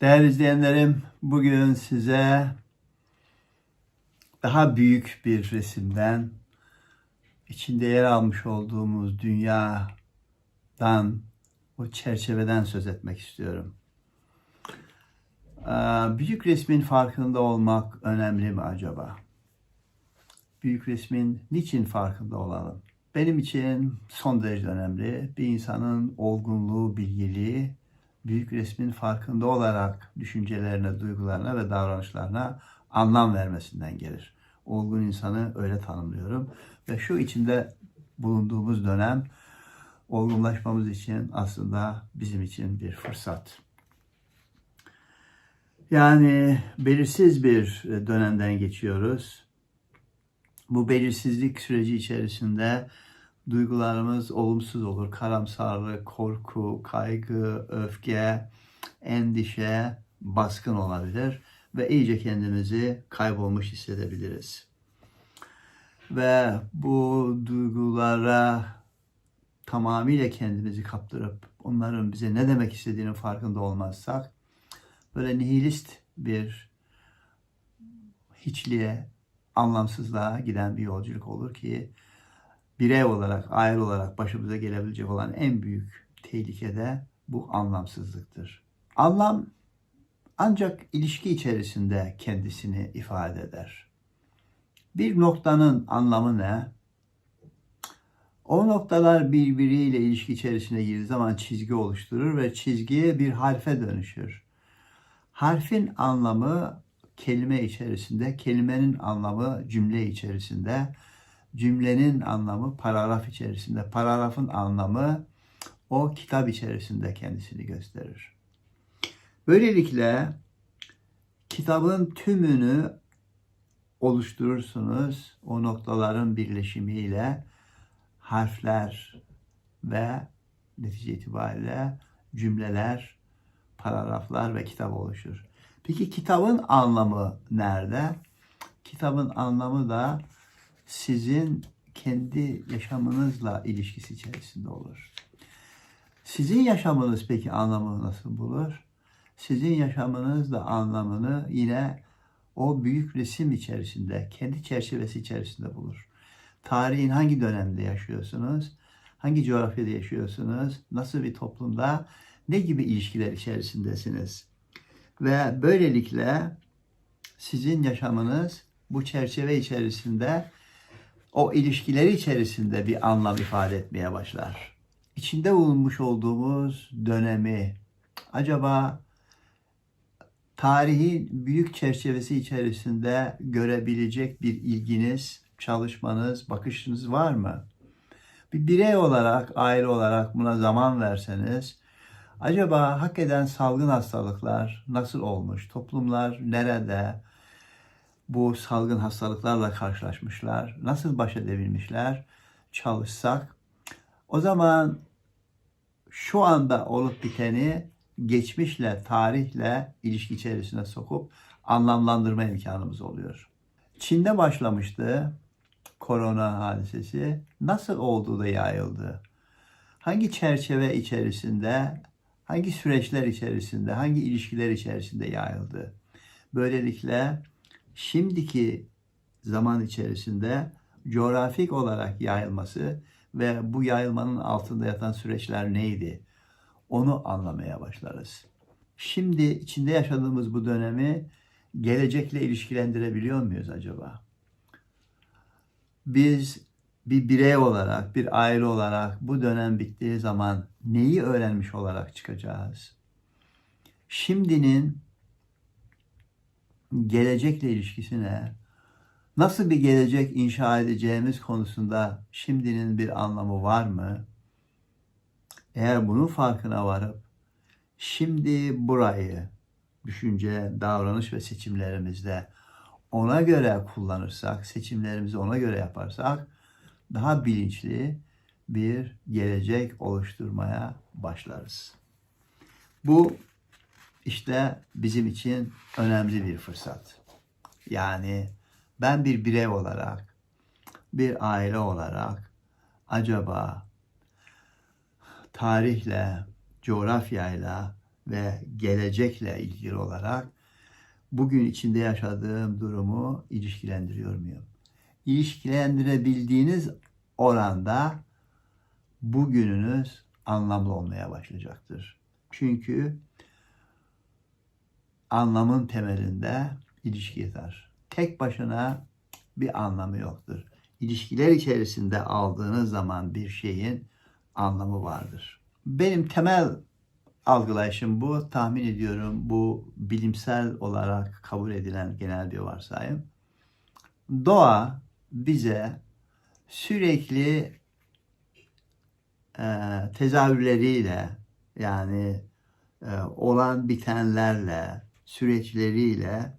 Değerli izleyenlerim, bugün size daha büyük bir resimden, içinde yer almış olduğumuz dünyadan, o çerçeveden söz etmek istiyorum. Ee, Büyük resmin farkında olmak önemli mi acaba? Büyük resmin niçin farkında olalım? Benim için son derece önemli. Bir insanın olgunluğu, bilgiliği, büyük resmin farkında olarak düşüncelerine, duygularına ve davranışlarına anlam vermesinden gelir. Olgun insanı öyle tanımlıyorum. Ve şu içinde bulunduğumuz dönem olgunlaşmamız için aslında bizim için bir fırsat. Yani belirsiz bir dönemden geçiyoruz. Bu belirsizlik süreci içerisinde duygularımız olumsuz olur. Karamsarlık, korku, kaygı, öfke, endişe baskın olabilir ve iyice kendimizi kaybolmuş hissedebiliriz. Ve bu duygulara tamamıyla kendimizi kaptırıp onların bize ne demek istediğinin farkında olmazsak böyle nihilist bir hiçliğe, anlamsızlığa giden bir yolculuk olur ki birey olarak, aile olarak başımıza gelebilecek olan en büyük tehlike de bu anlamsızlıktır. Anlam ancak ilişki içerisinde kendisini ifade eder. Bir noktanın anlamı ne? O noktalar birbiriyle ilişki içerisine girdiği zaman çizgi oluşturur ve çizgiye bir harfe dönüşür. Harfin anlamı kelime içerisinde, kelimenin anlamı cümle içerisinde, cümlenin anlamı paragraf içerisinde, paragrafın anlamı o kitap içerisinde kendisini gösterir. Böylelikle kitabın tümünü oluşturursunuz o noktaların birleşimiyle harfler ve netice itibariyle cümleler, paragraflar ve kitap oluşur. Peki kitabın anlamı nerede? Kitabın anlamı da sizin kendi yaşamınızla ilişkisi içerisinde olur. Sizin yaşamınız peki anlamını nasıl bulur? Sizin yaşamınız da anlamını yine o büyük resim içerisinde, kendi çerçevesi içerisinde bulur. Tarihin hangi dönemde yaşıyorsunuz? Hangi coğrafyada yaşıyorsunuz? Nasıl bir toplumda? Ne gibi ilişkiler içerisindesiniz? Ve böylelikle sizin yaşamınız bu çerçeve içerisinde o ilişkileri içerisinde bir anlam ifade etmeye başlar. İçinde bulunmuş olduğumuz dönemi acaba tarihin büyük çerçevesi içerisinde görebilecek bir ilginiz, çalışmanız, bakışınız var mı? Bir birey olarak, aile olarak buna zaman verseniz, acaba hak eden salgın hastalıklar nasıl olmuş? Toplumlar nerede? Bu salgın hastalıklarla karşılaşmışlar. Nasıl baş edebilmişler? Çalışsak. O zaman şu anda olup biteni geçmişle, tarihle ilişki içerisine sokup anlamlandırma imkanımız oluyor. Çin'de başlamıştı korona hadisesi. Nasıl olduğu da yayıldı? Hangi çerçeve içerisinde, hangi süreçler içerisinde, hangi ilişkiler içerisinde yayıldı? Böylelikle şimdiki zaman içerisinde coğrafik olarak yayılması ve bu yayılmanın altında yatan süreçler neydi? Onu anlamaya başlarız. Şimdi içinde yaşadığımız bu dönemi gelecekle ilişkilendirebiliyor muyuz acaba? Biz bir birey olarak, bir aile olarak bu dönem bittiği zaman neyi öğrenmiş olarak çıkacağız? Şimdinin gelecekle ilişkisi ne? Nasıl bir gelecek inşa edeceğimiz konusunda şimdinin bir anlamı var mı? Eğer bunun farkına varıp şimdi burayı düşünce, davranış ve seçimlerimizde ona göre kullanırsak, seçimlerimizi ona göre yaparsak daha bilinçli bir gelecek oluşturmaya başlarız. Bu işte bizim için önemli bir fırsat. Yani ben bir birey olarak, bir aile olarak acaba tarihle, coğrafyayla ve gelecekle ilgili olarak bugün içinde yaşadığım durumu ilişkilendiriyor muyum? İlişkilendirebildiğiniz oranda bugününüz anlamlı olmaya başlayacaktır. Çünkü anlamın temelinde ilişki yatar. Tek başına bir anlamı yoktur. İlişkiler içerisinde aldığınız zaman bir şeyin anlamı vardır. Benim temel algılayışım bu. Tahmin ediyorum bu bilimsel olarak kabul edilen genel bir varsayım. Doğa bize sürekli e, tezahürleriyle yani e, olan bitenlerle, süreçleriyle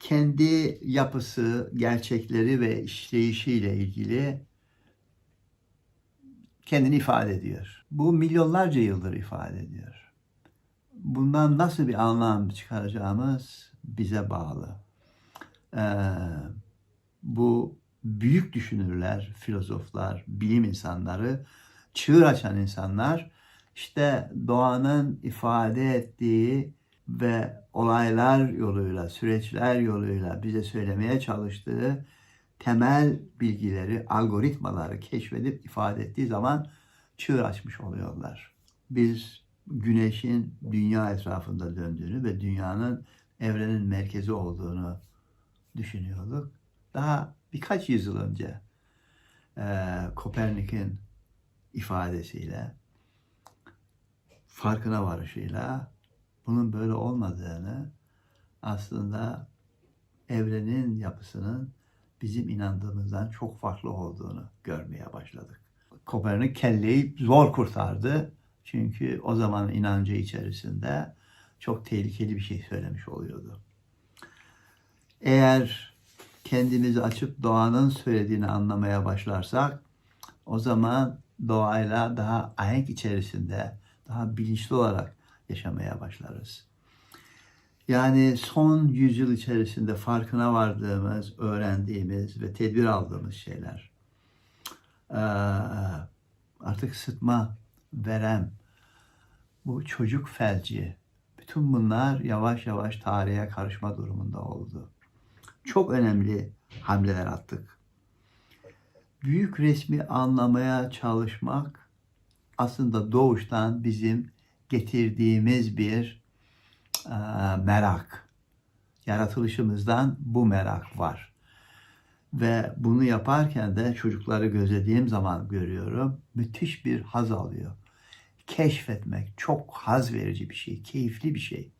kendi yapısı, gerçekleri ve işleyişiyle ilgili kendini ifade ediyor. Bu milyonlarca yıldır ifade ediyor. Bundan nasıl bir anlam çıkaracağımız bize bağlı. Ee, bu büyük düşünürler, filozoflar, bilim insanları, çığır açan insanlar işte doğanın ifade ettiği ve olaylar yoluyla, süreçler yoluyla bize söylemeye çalıştığı temel bilgileri, algoritmaları keşfedip ifade ettiği zaman çığır açmış oluyorlar. Biz güneşin dünya etrafında döndüğünü ve dünyanın evrenin merkezi olduğunu düşünüyorduk. Daha birkaç yüzyıl önce e, Kopernik'in ifadesiyle, farkına varışıyla bunun böyle olmadığını aslında evrenin yapısının bizim inandığımızdan çok farklı olduğunu görmeye başladık. Kopernik kelleyi zor kurtardı. Çünkü o zaman inancı içerisinde çok tehlikeli bir şey söylemiş oluyordu. Eğer kendimizi açıp doğanın söylediğini anlamaya başlarsak o zaman doğayla daha ahenk içerisinde, daha bilinçli olarak yaşamaya başlarız. Yani son yüzyıl içerisinde farkına vardığımız, öğrendiğimiz ve tedbir aldığımız şeyler. Ee, artık sıtma, verem, bu çocuk felci, bütün bunlar yavaş yavaş tarihe karışma durumunda oldu. Çok önemli hamleler attık. Büyük resmi anlamaya çalışmak aslında doğuştan bizim getirdiğimiz bir e, merak. Yaratılışımızdan bu merak var. Ve bunu yaparken de çocukları gözlediğim zaman görüyorum. Müthiş bir haz alıyor. Keşfetmek çok haz verici bir şey, keyifli bir şey.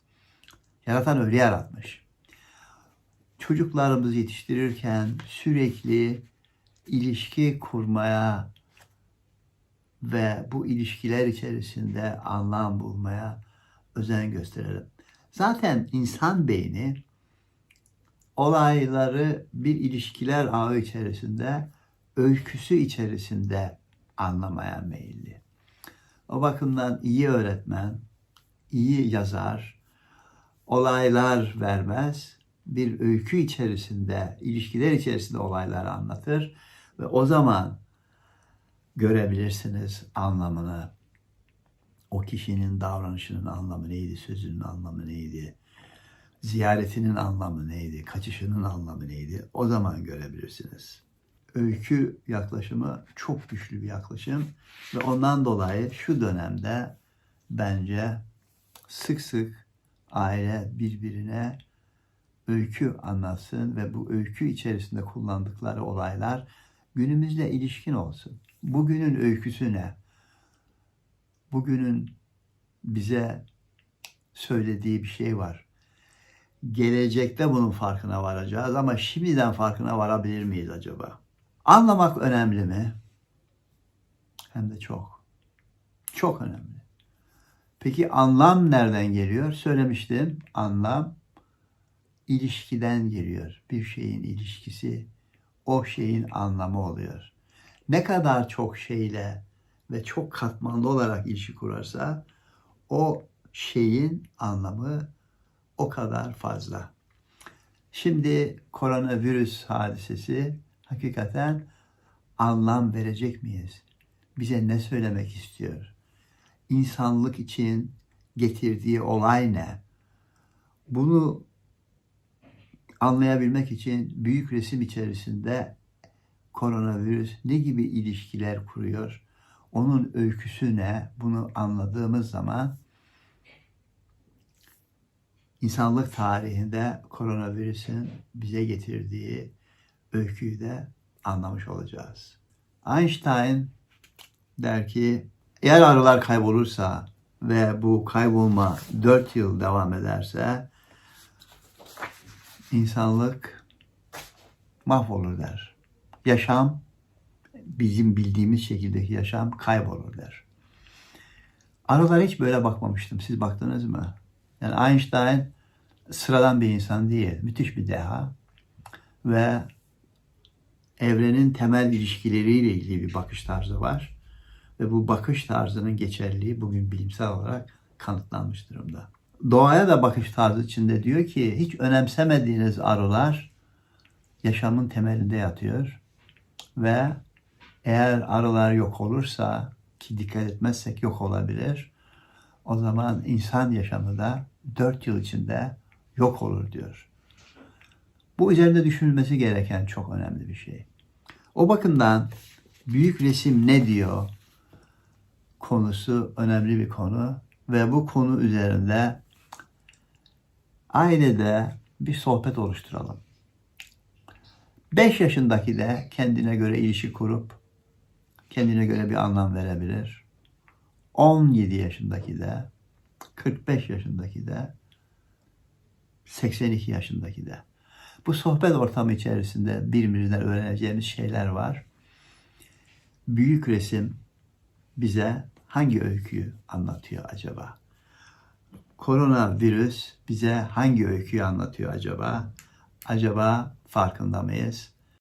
Yaratan öyle yaratmış. Çocuklarımızı yetiştirirken sürekli ilişki kurmaya ve bu ilişkiler içerisinde anlam bulmaya özen gösterelim. Zaten insan beyni olayları bir ilişkiler ağı içerisinde, öyküsü içerisinde anlamaya meyilli. O bakımdan iyi öğretmen, iyi yazar, olaylar vermez, bir öykü içerisinde, ilişkiler içerisinde olayları anlatır ve o zaman görebilirsiniz anlamını. O kişinin davranışının anlamı neydi, sözünün anlamı neydi, ziyaretinin anlamı neydi, kaçışının anlamı neydi o zaman görebilirsiniz. Öykü yaklaşımı çok güçlü bir yaklaşım ve ondan dolayı şu dönemde bence sık sık aile birbirine öykü anlatsın ve bu öykü içerisinde kullandıkları olaylar günümüzle ilişkin olsun. Bugünün öyküsü ne? Bugünün bize söylediği bir şey var. Gelecekte bunun farkına varacağız ama şimdiden farkına varabilir miyiz acaba? Anlamak önemli mi? Hem de çok. Çok önemli. Peki anlam nereden geliyor? Söylemiştim. Anlam ilişkiden geliyor. Bir şeyin ilişkisi o şeyin anlamı oluyor. Ne kadar çok şeyle ve çok katmanlı olarak ilişki kurarsa o şeyin anlamı o kadar fazla. Şimdi koronavirüs hadisesi hakikaten anlam verecek miyiz? Bize ne söylemek istiyor? İnsanlık için, getirdiği olay ne? Bunu anlayabilmek için büyük resim içerisinde koronavirüs ne gibi ilişkiler kuruyor? Onun öyküsü ne? Bunu anladığımız zaman insanlık tarihinde koronavirüsün bize getirdiği öyküyü de anlamış olacağız. Einstein der ki eğer arılar kaybolursa ve bu kaybolma 4 yıl devam ederse insanlık mahvolur der. Yaşam bizim bildiğimiz şekildeki yaşam kaybolur der. Arılara hiç böyle bakmamıştım. Siz baktınız mı? Yani Einstein sıradan bir insan değil. Müthiş bir deha. Ve evrenin temel ilişkileriyle ilgili bir bakış tarzı var. Ve bu bakış tarzının geçerliliği bugün bilimsel olarak kanıtlanmış durumda. Doğaya da bakış tarzı içinde diyor ki hiç önemsemediğiniz arılar yaşamın temelinde yatıyor. Ve eğer arılar yok olursa ki dikkat etmezsek yok olabilir. O zaman insan yaşamı da 4 yıl içinde yok olur diyor. Bu üzerinde düşünülmesi gereken çok önemli bir şey. O bakımdan büyük resim ne diyor konusu önemli bir konu ve bu konu üzerinde ailede bir sohbet oluşturalım. 5 yaşındaki de kendine göre ilişki kurup kendine göre bir anlam verebilir. 17 yaşındaki de 45 yaşındaki de 82 yaşındaki de. Bu sohbet ortamı içerisinde birbirimizden öğreneceğimiz şeyler var. Büyük resim bize hangi öyküyü anlatıyor acaba? Koronavirüs bize hangi öyküyü anlatıyor acaba? Acaba farkında mıyız?